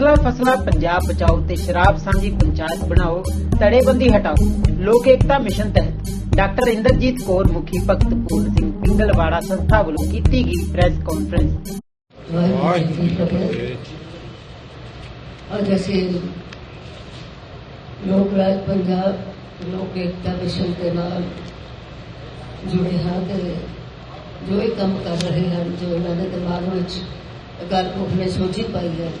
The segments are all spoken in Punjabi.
ਫਸਲਾ ਫਸਲਾ, ਪੰਜਾਬ ਬਚਾਓ ਤੇ ਸ਼ਰਾਬ ਸਾਂਝੀ ਪੰਚਾਇਤ ਬਣਾਓ, ਤੜੇਬੰਦੀ ਹਟਾਓ। ਲੋਕ ਏਕਤਾ ਮਿਸ਼ਨ ਤਹਿਤ ਡਾਕਟਰ ਇੰਦਰਜੀਤ ਕੌਰ, ਮੁਖੀ ਭਗਤ ਸਿੰਘ ਪਿੰਗਲਵਾੜਾ ਸੰਸਥਾ ਵੱਲੋਂ ਕੀਤੀ ਗਈ ਪ੍ਰੈਸ ਕਾਨਫਰੰਸ। ਅੱਜ ਅਸੀਂ ਲੋਕ ਰਾਜ ਪੰਜਾਬ, ਲੋਕ ਏਕਤਾ ਮਿਸ਼ਨ ਦੇ ਨਾਲ ਜੁੜੇ ਹਾਂ ਤੇ ਜੋ ਇਹ ਕੰਮ ਕਰ ਰਹੇ ਹਨ, ਜੋ ਇਹਨਾਂ ਦੇ ਦਿਮਾਗ ਵਿੱਚ ਗੱਲ ਨੇ ਸੋਚੀ ਪਾਈ ਹੈ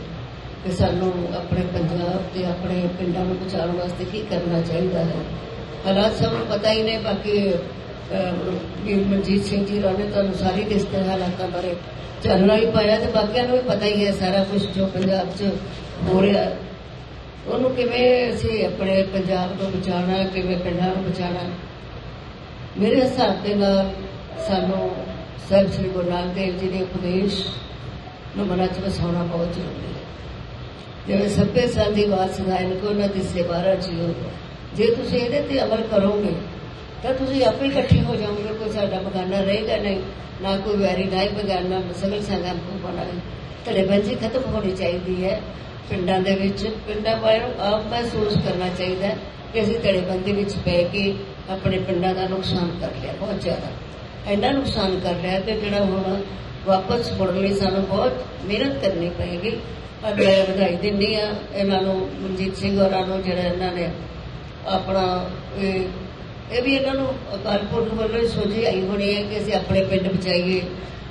ਕਿ ਸਾਨੂੰ ਆਪਣੇ ਪੰਜਾਬ ਤੇ ਆਪਣੇ ਪਿੰਡਾਂ ਨੂੰ ਬਚਾਉਣ ਵਾਸਤੇ ਕੀ ਕਰਨਾ ਚਾਹੀਦਾ ਹੈ? ਹਾਲਾਤ ਸਭ ਨੂੰ ਪਤਾ ਹੀ ਨੇ, ਬਾਕੀ ਵੀਰ ਮਨਜੀਤ ਸਿੰਘ ਜੀ ਰਾਣੇ ਤੁਹਾਨੂੰ ਸਾਰੀ ਲਿਸਟ ਹਾਲਾਤਾਂ ਬਾਰੇ ਚਾਨਣਾ ਹੀ ਪਾਇਆ ਤੇ ਬਾਕੀਆਂ ਨੂੰ ਵੀ ਪਤਾ ਹੀ ਹੈ ਸਾਰਾ ਕੁਝ ਜੋ ਪੰਜਾਬ 'ਚ ਹੋ ਰਿਹਾ। ਉਹਨੂੰ ਕਿਵੇਂ ਅਸੀਂ ਆਪਣੇ ਪੰਜਾਬ ਨੂੰ ਬਚਾਉਣਾ, ਕਿਵੇਂ ਪਿੰਡਾਂ ਨੂੰ ਬਚਾਉਣਾ? ਮੇਰੇ ਹਿਸਾਬ ਦੇ ਨਾਲ ਸਾਨੂੰ ਸਾਹਿਬ ਸ੍ਰੀ ਗੁਰੂ ਨਾਨਕ ਦੇਵ ਜੀ ਦੇ ਉਪਦੇਸ਼ ਨੂੰ ਮਨਾਂ 'ਚ ਵਸਾਉਣਾ ਬਹੁਤ ਜ਼ਰੂਰੀ ਹੈ। ਜਿਵੇਂ ਸੱਭੇ ਸਾਲ ਦੀ ਬਾਤ ਸੁਣਾਇਨ ਕੋ ਨਾ ਦਿਸੇ ਬਾਰਾ ਜੀਓ ਜੇ ਤੁਸੀਂ ਇਹਦੇ ਤੇ ਅਮਲ ਕਰੋਗੇ, ਤਾਂ ਤੁਸੀਂ ਆਪੇ ਇਕੱਠੇ ਹੋ ਜਾਓਗੇ, ਕੋਈ ਸਾਡਾ ਬਗਾਨਾ ਰਹੇਗਾ ਨਹੀਂ, ਨਾ ਕੋਈ ਵੈਰੀ ਨਾ ਹੀ ਬਗਾਨਾ ਸਗਲ ਸੰਗਮ ਕੋ ਬਣਾਏ ਧੜੇਬੰਦੀ ਖਤਮ ਹੋਣੀ ਚਾਹੀਦੀ ਹੈ। ਪਿੰਡਾਂ ਦੇ ਵਿੱਚ, ਪਿੰਡਾਂ ਵਾਲਿਆਂ ਨੂੰ ਆਪ ਮਹਿਸੂਸ ਕਰਨਾ ਚਾਹੀਦਾ ਕਿ ਅਸੀਂ ਧੜੇਬੰਦੀ ਵਿੱਚ ਪੈ ਕੇ ਆਪਣੇ ਪਿੰਡਾਂ ਦਾ ਨੁਕਸਾਨ ਕਰ ਲਿਆ, ਬਹੁਤ ਜ਼ਿਆਦਾ। ਇੰਨਾ ਨੁਕਸਾਨ ਕਰ ਲਿਆ ਕਿ ਜਿਹੜਾ ਹੁਣ ਵਾਪਸ ਮੁੜਨ ਲਈ ਸਾਨੂੰ ਬਹੁਤ ਮਿਹਨਤ ਕਰਨੀ ਪਏਗੀ। ਮੈਂ ਵਧਾਈ ਦਿੰਦੀ ਆ ਇਹਨਾਂ ਨੂੰ, ਮਨਜੀਤ ਸਿੰਘ ਹੋਰਾਂ ਨੂੰ, ਜਿਹੜਾ ਇਹਨਾਂ ਨੇ ਆਪਣਾ ਇਹ ਇਹ ਵੀ ਇਹਨਾਂ ਨੂੰ ਅਕਾਲ ਪੁਰਖ ਵੱਲੋਂ ਸੋਝੀ ਆਈ ਹੋਣੀ ਹੈ ਕਿ ਅਸੀਂ ਆਪਣੇ ਪਿੰਡ ਬਚਾਈਏ,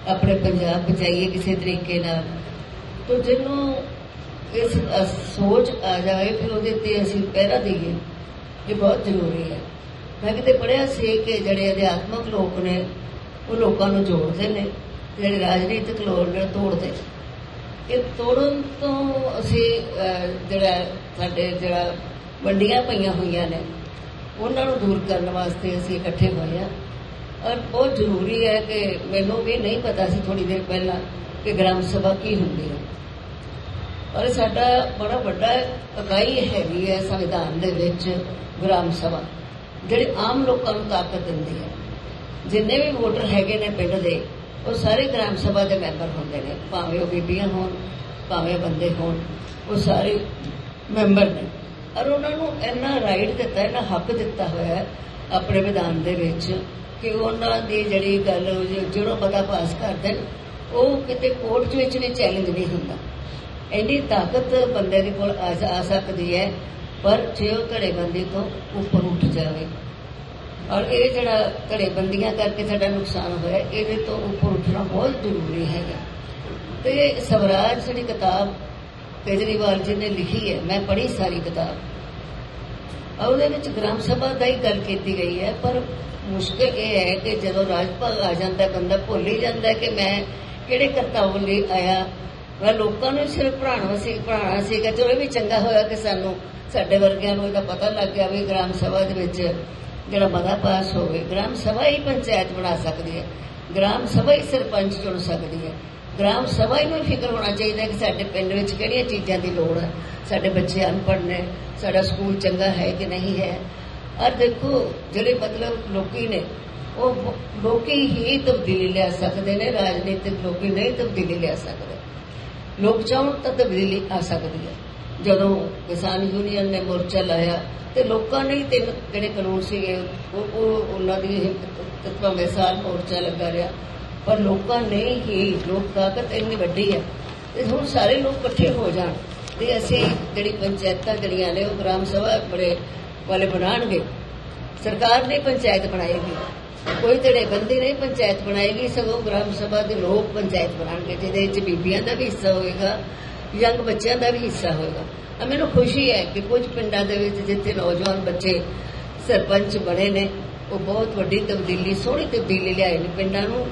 ਆਪਣੇ ਪੰਜਾਬ ਬਚਾਈਏ ਕਿਸੇ ਤਰੀਕੇ ਨਾਲ। ਤੋ ਜਿਹਨੂੰ ਇਸ ਸੋਚ ਆ ਜਾਏ, ਫਿਰ ਉਹਦੇ ਤੇ ਅਸੀਂ ਪਹਿਰਾ ਦਈਏ, ਇਹ ਬਹੁਤ ਜ਼ਰੂਰੀ ਹੈ। ਮੈਂ ਕਿਤੇ ਪੜਿਆ ਸੀ ਕਿ ਜਿਹੜੇ ਅਧਿਆਤਮਕ ਲੋਕ ਨੇ, ਉਹ ਲੋਕਾਂ ਨੂੰ ਜੋੜਦੇ ਨੇ, ਜਿਹੜੇ ਰਾਜਨੀਤਿਕ ਲੋਕ ਨੇ ਤੋੜਦੇ ਨੇ। ਇਹ ਤੋੜਨ ਤੋਂ ਅਸੀਂ ਜਿਹੜਾ ਸਾਡੇ ਜਿਹੜਾ ਵੰਡੀਆਂ ਪਈਆਂ ਹੋਈਆਂ ਨੇ, ਉਹਨਾਂ ਨੂੰ ਦੂਰ ਕਰਨ ਵਾਸਤੇ ਅਸੀਂ ਇਕੱਠੇ ਹੋਏ ਹਾਂ। ਔਰ ਬਹੁਤ ਜ਼ਰੂਰੀ ਹੈ ਕਿ ਮੈਨੂੰ ਵੀ ਨਹੀਂ ਪਤਾ ਸੀ ਥੋੜੀ ਦੇਰ ਪਹਿਲਾਂ ਕਿ ਗ੍ਰਾਮ ਸਭਾ ਕੀ ਹੁੰਦੀ ਹੈ। ਔਰ ਸਾਡਾ ਬੜਾ ਵੱਡਾ ਇਕਾਈ ਹੈਗੀ ਹੈ ਸੰਵਿਧਾਨ ਦੇ ਵਿੱਚ ਗ੍ਰਾਮ ਸਭਾ, ਜਿਹੜੀ ਆਮ ਲੋਕਾਂ ਨੂੰ ਤਾਕਤ ਦਿੰਦੀ ਹੈ। ਜਿੰਨੇ ਵੀ ਵੋਟਰ ਹੈਗੇ ਨੇ ਪਿੰਡ ਦੇ ਉਹ ਸਾਰੇ ਗ੍ਰਾਮ ਸਭਾ ਦੇ ਮੈਂਬਰ ਹੁੰਦੇ ਨੇ, ਭਾਵੇਂ ਉਹ ਬੀਬੀਆਂ ਹੋਣ, ਭਾਵੇਂ ਬੰਦੇ ਹੋਣ, ਉਹ ਸਾਰੇ ਮੈਂਬਰ ਨੇ। ਔਰ ਉਹਨਾਂ ਨੂੰ ਇੰਨਾ ਰਾਈਟ ਦਿੱਤਾ ਇਹਨਾਂ ਹੱਕ ਦਿੱਤਾ ਹੋਇਆ ਆਪਣੇ ਵਿਧਾਨ ਦੇ ਵਿੱਚ ਕਿ ਉਹਨਾਂ ਦੀ ਜਿਹੜੀ ਗੱਲ ਉਹ ਜਿਹੜਾ ਪਤਾ ਪਾਸ ਕਰਦੇ ਨੇ, ਉਹ ਕਿਤੇ ਕੋਰਟ ਵਿੱਚ ਵੀ ਚੈਲੰਜ ਨਹੀਂ ਹੁੰਦਾ। ਇੰਨੀ ਤਾਕਤ ਬੰਦੇ ਦੇ ਕੋਲ ਆ ਸਕਦੀ ਹੈ, ਪਰ ਜੇ ਉਹ ਧੜੇਬੰਦੀ ਤੋਂ ਉੱਪਰ ਉੱਠ ਜਾਵੇ ਔਰ ਇਹ ਜਿਹੜਾ ਧੜੇਬੰਦੀਆਂ ਕਰਕੇ ਸਾਡਾ ਨੁਕਸਾਨ ਹੋਇਆ, ਇਹਦੇ ਤੋਂ ਉੱਪਰ ਉੱਠਣਾ ਬਹੁਤ ਜ਼ਰੂਰੀ ਹੈਗਾ। ਤੇ ਸਵਰਾਜ ਜਿਹੜੀ ਕਿਤਾਬ ਕੇਜਰੀਵਾਲ ਜੀ ਨੇ ਲਿਖੀ ਹੈ, ਮੈਂ ਪੜ੍ਹੀ ਸਾਰੀ ਕਿਤਾਬ। ਔਰ ਉਹਦੇ ਵਿੱਚ ਗ੍ਰਾਮ ਸਭਾ ਦਾ ਹੀ ਗੱਲ ਕੀਤੀ ਗਈ ਹੈ, ਪਰ ਮੁਸ਼ਕਲ ਇਹ ਹੈ ਕਿ ਜਦੋਂ ਰਾਜਪਾਲ ਆ ਜਾਂਦਾ, ਬੰਦਾ ਭੁੱਲ ਹੀ ਜਾਂਦਾ ਕਿ ਮੈਂ ਕਿਹੜੇ ਕਰਤੱਵ ਲਈ ਆਇਆ। ਮੈਂ ਲੋਕਾਂ ਨੂੰ ਸਿਰਫ ਪੜ੍ਹਾਉਣਾ ਸੀ, ਪੜ੍ਹਾਉਣਾ ਸੀਗਾ ਚਲੋ ਇਹ ਵੀ ਚੰਗਾ ਹੋਇਆ ਕਿ ਸਾਨੂੰ ਸਾਡੇ ਵਰਗਿਆਂ ਨੂੰ ਇਹਦਾ ਪਤਾ ਲੱਗ ਗਿਆ ਵੀ ਗ੍ਰਾਮ ਸਭਾ ਦੇ ਵਿੱਚ ਜਿਹੜਾ ਮਤਾ ਪਾਸ ਹੋਵੇ, ਗ੍ਰਾਮ ਸਭਾ ਹੀ ਪੰਚਾਇਤ ਬਣਾ ਸਕਦੀ ਹੈ। ਗ੍ਰਾਮ ਸਭਾ ਹੀ ਸਰਪੰਚ ਚੁਣ ਸਕਦੀ ਹੈ। ਗ੍ਰਾਮ ਸਭਾ ਹੀ ਨੂੰ ਫਿਕਰ ਹੋਣਾ ਚਾਹੀਦਾ ਕਿ ਸਾਡੇ ਪਿੰਡ ਵਿੱਚ ਕਿਹੜੀਆਂ ਚੀਜ਼ਾਂ ਦੀ ਲੋੜ ਹੈ ਸਾਡੇ ਬੱਚੇ ਅਨਪੜ੍ਹ ਨੇ, ਸਾਡਾ ਸਕੂਲ ਚੰਗਾ ਹੈ ਕਿ ਨਹੀਂ ਹੈ? ਔਰ ਦੇਖੋ, ਜਿਹੜੇ ਮਤਲਬ ਲੋਕੀ ਨੇ, ਉਹ ਲੋਕੀ ਹੀ ਤਬਦੀਲੀ ਲਿਆ ਸਕਦੇ ਨੇ, ਰਾਜਨੀਤਿਕ ਲੋਕੀ ਨਹੀਂ ਤਬਦੀਲੀ ਲਿਆ ਸਕਦੇ। ਲੋਕ ਚਾਹੁਣ ਤਾਂ ਤਬਦੀਲੀ ਆ ਸਕਦੀ ਹੈ। ਜਦੋਂ ਕਿਸਾਨ ਯੂਨੀਅਨ ਨੇ ਮੋਰਚਾ ਲਾਇਆ ਤੇ ਲੋਕਾਂ ਨੇ ਤਿੰਨ ਜਿਹੜੇ ਕਾਨੂੰਨ ਸੀਗੇ, ਉਹ ਉਹ ਉਹਨਾਂ ਦੀ ਤਤਵਾਂ ਮਿਸਾਲ ਮੋਰਚਾ ਲੱਗਾ ਰਿਹਾ, ਪਰ ਲੋਕਾਂ ਨੇ ਹੀ ਲੋਕ ਤਾਕਤ ਇੰਨੀ ਵੱਡੀ ਹੈ ਤੇ ਹੁਣ ਸਾਰੇ ਲੋਕ ਇਕੱਠੇ ਹੋ ਜਾਣ ਤੇ ਅਸੀਂ ਜਿਹੜੀ ਪੰਚਾਇਤਾਂ ਜਿਹੜੀਆਂ ਨੇ ਉਹ ਗ੍ਰਾਮ ਸਭਾ ਬੜੇ ਵਾਲੇ ਬਣਾਉਣਗੇ। ਸਰਕਾਰ ਨੇ ਪੰਚਾਇਤ ਬਣਾਏਗੀ, ਕੋਈ ਧੜੇਬੰਦੀ ਨਹੀਂ ਪੰਚਾਇਤ ਬਣਾਏਗੀ, ਸਗੋਂ ਗ੍ਰਾਮ ਸਭਾ ਦੇ ਲੋਕ ਪੰਚਾਇਤ ਬਣਾਉਣਗੇ, ਜਿਹਦੇ ਵਿੱਚ ਬੀਬੀਆਂ ਦਾ ਵੀ ਹਿੱਸਾ ਹੋਏਗਾ ਯੰਗ ਬੱਚਿਆਂ ਦਾ ਵੀ ਹਿੱਸਾ ਹੋਏਗਾ। ਮੈਨੂੰ ਖੁਸ਼ੀ ਹੈ ਕਿ ਕੁਝ ਪਿੰਡਾਂ ਦੇ ਵਿੱਚ ਜਿੱਥੇ ਨੌਜਵਾਨ ਬੱਚੇ ਸਰਪੰਚ ਬਣੇ ਨੇ, ਉਹ ਬਹੁਤ ਵੱਡੀ ਤਬਦੀਲੀ, ਸੋਹਣੀ ਤਬਦੀਲੀ ਲਿਆਏ ਨੇ ਪਿੰਡਾਂ ਨੂੰ।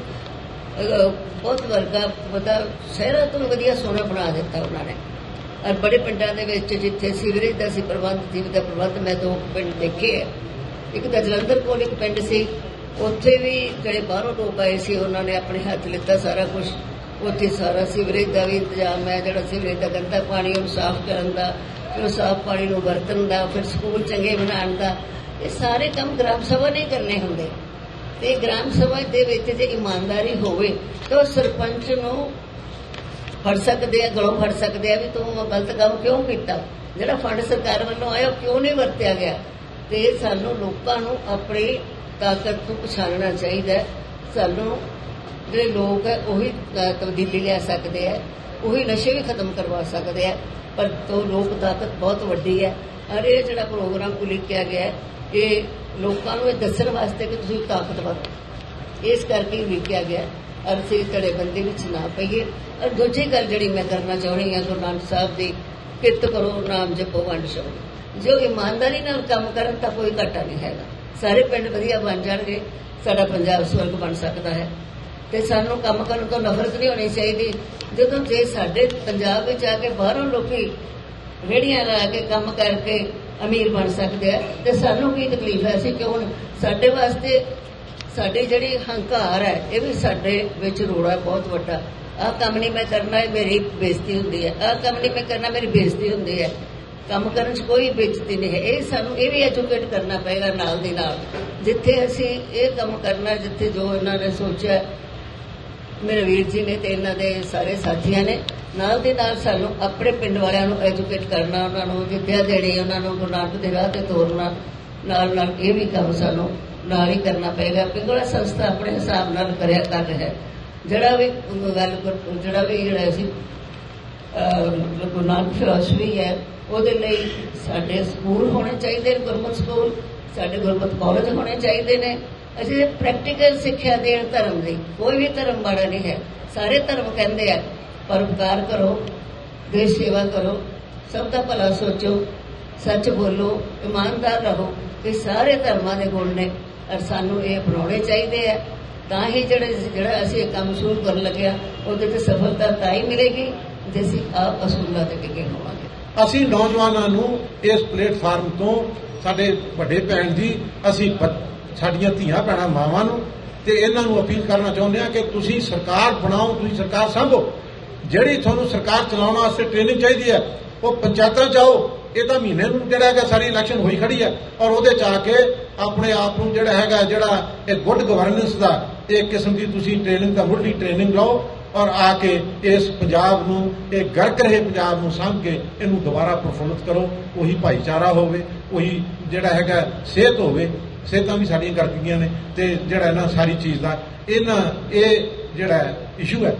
ਬਹੁਤ ਵਰਗਾ, ਪਤਾ, ਸ਼ਹਿਰਾਂ ਤੋਂ ਵੀ ਵਧੀਆ ਸੋਹਣਾ ਬਣਾ ਦਿੱਤਾ ਉਹਨਾਂ ਨੇ। ਔਰ ਬੜੇ ਪਿੰਡਾਂ ਦੇ ਵਿੱਚ ਜਿੱਥੇ ਸੀਵਰੇਜ ਦਾ ਸੀ ਪ੍ਰਬੰਧ, ਜੀਵ ਦਾ ਪ੍ਰਬੰਧ, ਮੈਂ ਦੋ ਪਿੰਡ ਦੇਖੇ ਆ ਇੱਕ ਤਾਂ ਜਲੰਧਰ ਕੋਲ ਇੱਕ ਪਿੰਡ ਸੀ, ਉੱਥੇ ਵੀ ਜਿਹੜੇ ਬਾਹਰੋਂ ਲੋਕ ਆਏ ਸੀ, ਉਹਨਾਂ ਨੇ ਆਪਣੇ ਹੱਥ ਲਿੱਤਾ ਸਾਰਾ ਕੁਝ ਉੱਥੇ ਸਾਰਾ ਸੀਵਰੇਜ ਦਾ ਵੀ ਇੰਤਜ਼ਾਮ ਹੈ, ਜਿਹੜਾ ਸੀਵਰੇਜ ਦਾ ਗੰਦਾ ਪਾਣੀ ਉਹਨੂੰ ਸਾਫ਼ ਕਰਨ ਦਾ, ਫਿਰ ਉਹ ਸਾਫ਼ ਪਾਣੀ ਨੂੰ ਵਰਤਣ ਦਾ, ਫਿਰ ਸਕੂਲ ਚੰਗੇ ਬਣਾਉਣ ਦਾ, ਇਹ ਸਾਰੇ ਕੰਮ ਗ੍ਰਾਮ ਸਭਾ ਨੇ ਕਰਨੇ ਹੁੰਦੇ। ਤੇ ਗ੍ਰਾਮ ਸਭਾ ਦੇ ਵਿੱਚ ਜੇ ਇਮਾਨਦਾਰੀ ਹੋਵੇ, ਤਾਂ ਉਹ ਸਰਪੰਚ ਨੂੰ ਫੜ ਸਕਦੇ ਆ, ਗਲੋਂ ਫੜ ਸਕਦੇ ਆ ਵੀ ਤੂੰ ਗਲਤ ਕੰਮ ਕਿਉਂ ਕੀਤਾ? ਜਿਹੜਾ ਫੰਡ ਸਰਕਾਰ ਵੱਲੋਂ ਆਇਆ, ਉਹ ਕਿਉਂ ਨਹੀਂ ਵਰਤਿਆ ਗਿਆ? ਤੇ ਸਾਨੂੰ ਲੋਕਾਂ ਨੂੰ ਆਪਣੀ ਤਾਕਤ ਨੂੰ ਪਛਾਣਨਾ ਚਾਹੀਦਾ ਸਾਨੂੰ ਜਿਹੜੇ ਲੋਕ ਹੈ ਉਹੀ ਤਬਦੀਲੀ ਲਿਆ ਸਕਦੇ ਹੈ ਉਹੀ ਨਸ਼ੇ ਵੀ ਖਤਮ ਕਰਵਾ ਸਕਦੇ ਹੈ ਪਰ ਤੋਂ ਲੋਕ ਤਾਕਤ ਬਹੁਤ ਵੱਡੀ ਹੈ। ਔਰ ਇਹ ਜਿਹੜਾ ਪ੍ਰੋਗਰਾਮ ਉਲੀਕਿਆ ਗਿਆ ਹੈ, ਇਹ ਲੋਕਾਂ ਨੂੰ ਇਹ ਦੱਸਣ ਵਾਸਤੇ ਕਿ ਤੁਸੀਂ ਤਾਕਤਵਰ ਹੋ। ਇਸ ਕਰਕੇ ਉਲੀਕਿਆ ਗਿਆ ਔਰ ਅਸੀਂ ਧੜੇਬੰਦੀ ਵਿੱਚ ਨਾ ਪਈਏ। ਔਰ ਦੂਜੀ ਗੱਲ ਜਿਹੜੀ ਮੈਂ ਕਰਨਾ ਚਾਹੁੰਦੀ ਹਾਂ ਗੁਰੂ ਨਾਨਕ ਸਾਹਿਬ ਦੀ ਕਿਰਤ ਕਰੋ ਨਾਮ ਜਪੋ ਵੰਡ ਛਕੋ। ਜੋ ਇਮਾਨਦਾਰੀ ਨਾਲ ਕੰਮ ਕਰਨ ਤਾਂ ਕੋਈ ਘਾਟਾ ਨਹੀਂ ਹੈਗਾ। ਸਾਰੇ ਪਿੰਡ ਵਧੀਆ ਬਣ ਜਾਣਗੇ ਸਾਡਾ ਪੰਜਾਬ ਸਵਰਗ ਬਣ ਸਕਦਾ ਹੈ। ਤੇ ਸਾਨੂੰ ਕੰਮ ਕਰਨ ਤੋਂ ਨਫ਼ਰਤ ਨਹੀਂ ਹੋਣੀ ਚਾਹੀਦੀ। ਜਦੋਂ ਜੇ ਸਾਡੇ ਪੰਜਾਬ ਵਿੱਚ ਆ ਕੇ ਬਾਹਰੋਂ ਲੋਕੀ ਰੇੜੀਆਂ ਲਾ ਕੇ ਕੰਮ ਕਰਕੇ ਅਮੀਰ ਬਣ ਸਕਦੇ ਆ, ਤੇ ਸਾਨੂੰ ਕੀ ਤਕਲੀਫ ਹੈ? ਅਸੀਂ ਕਿਉਂ ਸਾਡੇ ਵਾਸਤੇ ਸਾਡੀ ਜਿਹੜੀ ਹੰਕਾਰ ਹੈ, ਇਹ ਵੀ ਸਾਡੇ ਵਿੱਚ ਰੋੜਾ ਬਹੁਤ ਵੱਡਾ। ਆਹ ਕੰਮ ਨਹੀਂ ਮੈਂ ਕਰਨਾ, ਇਹ ਮੇਰੀ ਬੇਇੱਜ਼ਤੀ ਹੁੰਦੀ ਹੈ। ਆਹ ਕੰਮ ਨਹੀਂ ਮੈਂ ਕਰਨਾ, ਮੇਰੀ ਬੇਇੱਜ਼ਤੀ ਹੁੰਦੀ ਹੈ। ਕੰਮ ਕਰਨ 'ਚ ਕੋਈ ਬੇਇੱਜ਼ਤੀ ਨਹੀਂ ਹੈ। ਇਹ ਸਾਨੂੰ, ਇਹ ਵੀ ਐਜੂਕੇਟ ਕਰਨਾ ਪਏਗਾ ਨਾਲ ਦੀ ਨਾਲ। ਜਿੱਥੇ ਅਸੀਂ ਇਹ ਕੰਮ ਕਰਨਾ, ਜਿੱਥੇ ਜੋ ਇਹਨਾਂ ਨੇ ਸੋਚਿਆ ਮੇਰੇ ਵੀਰ ਜੀ ਨੇ ਤੇ ਇਹਨਾਂ ਦੇ ਸਾਰੇ ਸਾਥੀਆਂ ਨੇ। ਨਾਲ ਦੇ ਨਾਲ ਸਾਨੂੰ ਆਪਣੇ ਪਿੰਡ ਵਾਲਿਆਂ ਨੂੰ ਐਜੂਕੇਟ ਕਰਨਾ, ਉਹਨਾਂ ਨੂੰ ਵਿਦਿਆ ਦੇਣੀ, ਉਹਨਾਂ ਨੂੰ ਗੁਰੂ ਨਾਨਕ ਦੇ ਰਾਹ ਤੇ ਤੋਰਨਾ। ਨਾਲ ਨਾਲ ਇਹ ਵੀ ਕੰਮ ਸਾਨੂੰ ਨਾਲ ਹੀ ਕਰਨਾ ਪਏਗਾ। ਪਿੰਗਲਾ ਸੰਸਥਾ ਆਪਣੇ ਹਿਸਾਬ ਨਾਲ ਕਰਿਆ ਕਰ ਰਿਹਾ ਹੈ। ਜਿਹੜਾ ਵੀ ਗੱਲ ਜਿਹੜਾ ਵੀ ਜਿਹੜਾ ਸੀ ਗੁਰੂ ਨਾਨਕ ਫਿਲਾਸਫੀ ਹੈ, ਉਹਦੇ ਲਈ ਸਾਡੇ ਸਕੂਲ ਹੋਣੇ ਚਾਹੀਦੇ ਨੇ, ਗੁਰਮਤ ਸਕੂਲ। ਸਾਡੇ ਗੁਰਮਤ ਕਾਲਜ ਹੋਣੇ ਚਾਹੀਦੇ ਨੇ। ਅਸੀਂ ਪ੍ਰੈਕਟੀਕਲ ਸਿੱਖਿਆ ਦੇਣ ਧਰਮ ਦੀ, ਕੋਈ ਵੀ ਧਰਮ ਮਾੜਾ ਨਹੀਂ ਹੈ। ਸਾਰੇ ਧਰਮ ਕਹਿੰਦੇ ਆ, ਪਰਉਪਕਾਰ ਕਰੋ, ਦੇਸ਼ ਸੇਵਾ ਕਰੋ, ਸਭ ਦਾ ਭਲਾ ਸੋਚੋ, ਸੱਚ ਬੋਲੋ, ਇਮਾਨਦਾਰ ਰਹੋ, ਇਹ ਸਾਰੇ ਧਰਮਾਂ ਦੇ ਗੁਣ ਨੇ, ਔਰ ਸਾਨੂੰ ਇਹ ਅਪਣਾਉਣੇ ਚਾਹੀਦੇ ਆ। ਤਾਂ ਹੀ ਜਿਹੜੇ ਜਿਹੜਾ ਅਸੀਂ ਕੰਮ ਸ਼ੁਰੂ ਕਰਨ ਲੱਗਿਆ, ਉਹਦੇ ਤੇ ਸਫਲਤਾ ਤਾਂ ਹੀ ਮਿਲੇਗੀ, ਜੇ ਅਸੀਂ ਆਪ ਅਸੂਲਾਂ ਤੇ ਟਿਕੇ ਹੋਵਾਂਗੇ। ਅਸੀਂ ਨੌਜਵਾਨਾਂ ਨੂੰ ਇਸ ਪਲੇਟਫਾਰਮ ਤੋਂ ਸਾਡੇ ਵੱਡੇ ਭੈਣ ਜੀ, ਅਸੀਂ ਸਾਡੀਆਂ ਧੀਆਂ ਭੈਣਾਂ ਮਾਵਾਂ ਨੂੰ ਤੇ ਇਹਨਾਂ ਨੂੰ ਅਪੀਲ ਕਰਨਾ ਚਾਹੁੰਦੇ ਹਾਂ ਕਿ ਤੁਸੀਂ ਸਰਕਾਰ ਬਣਾਓ, ਤੁਸੀਂ ਸਰਕਾਰ ਸੰਭੋ। ਜਿਹੜੀ ਤੁਹਾਨੂੰ ਸਰਕਾਰ ਚਲਾਉਣ ਵਾਸਤੇ ਟ੍ਰੇਨਿੰਗ ਚਾਹੀਦੀ ਹੈ, ਉਹ ਪੰਚਾਇਤਾਂ ਚ ਆਓ। ਇਹ ਤਾਂ ਮਹੀਨੇ ਨੂੰ ਜਿਹੜਾ ਹੈਗਾ ਸਾਰੀ ਇਲੈਕਸ਼ਨ ਹੋਈ ਖੜੀ ਹੈ ਔਰ ਉਹਦੇ ਚ ਆ ਕੇ ਆਪਣੇ ਆਪ ਨੂੰ ਜਿਹੜਾ ਹੈਗਾ, ਜਿਹੜਾ ਇਹ ਗੁੱਡ ਗਵਰਨੈਂਸ ਦਾ ਇੱਕ ਕਿਸਮ ਦੀ ਤੁਸੀਂ ਟ੍ਰੇਨਿੰਗ ਦਾ ਮੁੱਢਲੀ ਟ੍ਰੇਨਿੰਗ ਲਓ ਔਰ ਆ ਕੇ ਇਸ ਪੰਜਾਬ ਨੂੰ, ਇਹ ਗਰਕ ਰਹੇ ਪੰਜਾਬ ਨੂੰ ਸਾਂਭ ਕੇ ਇਹਨੂੰ ਦੁਬਾਰਾ ਪ੍ਰਫੁੱਲਤ ਕਰੋ। ਉਹੀ ਭਾਈਚਾਰਾ ਹੋਵੇ, ਉਹੀ ਜਿਹੜਾ ਹੈਗਾ ਸਿਹਤ ਹੋਵੇ ਸਿਹਤਾਂ ਵੀ ਸਾਡੀਆਂ ਕਰ ਗਈਆਂ ਨੇ ਤੇ ਜਿਹੜਾ ਇਹਨਾਂ ਸਾਰੀ ਚੀਜ਼ ਦਾ ਇਹਨਾਂ, ਇਹ ਜਿਹੜਾ ਇਸ਼ੂ ਹੈ